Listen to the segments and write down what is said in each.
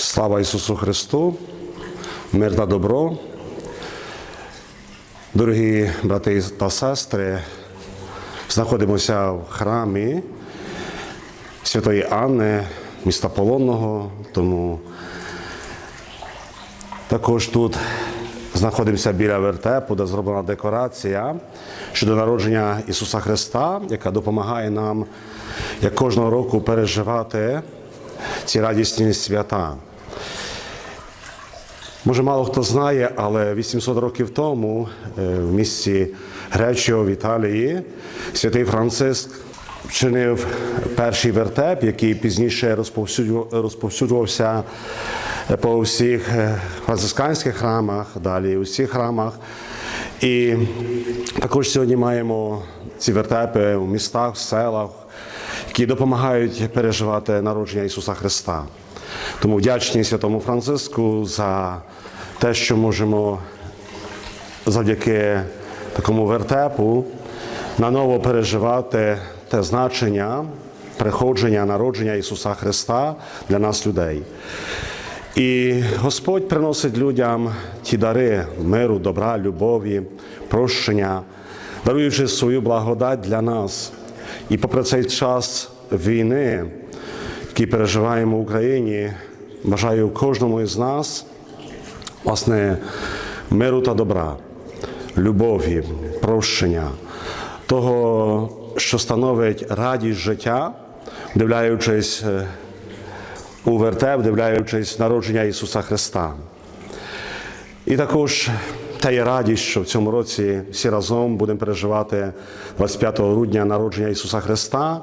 Слава Ісусу Христу, мир та добро. Дорогі брати та сестри, знаходимося в храмі Святої Анни, міста Полонного, тому також тут знаходимося біля вертепу, де зроблена декорація щодо народження Ісуса Христа, яка допомагає нам як кожного року переживати ці радісні свята. Може, мало хто знає, але 800 років тому е, в місті Гречіо в Італії святий Франциск вчинив перший вертеп, який пізніше розповсюджувався по всіх е, францисканських храмах, далі у всіх храмах. І також сьогодні маємо ці вертепи у містах, в селах, які допомагають переживати народження Ісуса Христа. Тому вдячні святому Франциску за те, що можемо завдяки такому вертепу наново переживати те значення приходження, народження Ісуса Христа для нас, людей. І Господь приносить людям ті дари миру, добра, любові, прощення, даруючи свою благодать для нас. І попри цей час війни, який переживаємо в Україні, бажаю кожному із нас власне миру та добра, любові, прощення, того, що становить радість життя, вдивляючись е, у вертеп, вдивляючись народження Ісуса Христа. І також та є радість, що в цьому році всі разом будемо переживати 25 грудня народження Ісуса Христа.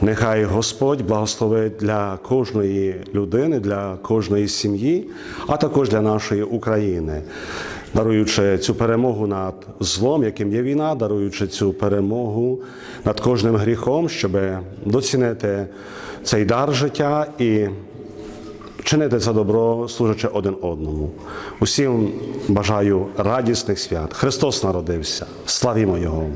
Нехай Господь благословить для кожної людини, для кожної сім'ї, а також для нашої України, даруючи цю перемогу над злом, яким є війна, даруючи цю перемогу над кожним гріхом, щоб доцінити цей дар життя і чинити це добро, служачи один одному. Усім бажаю радісних свят. Христос народився. Славімо Його!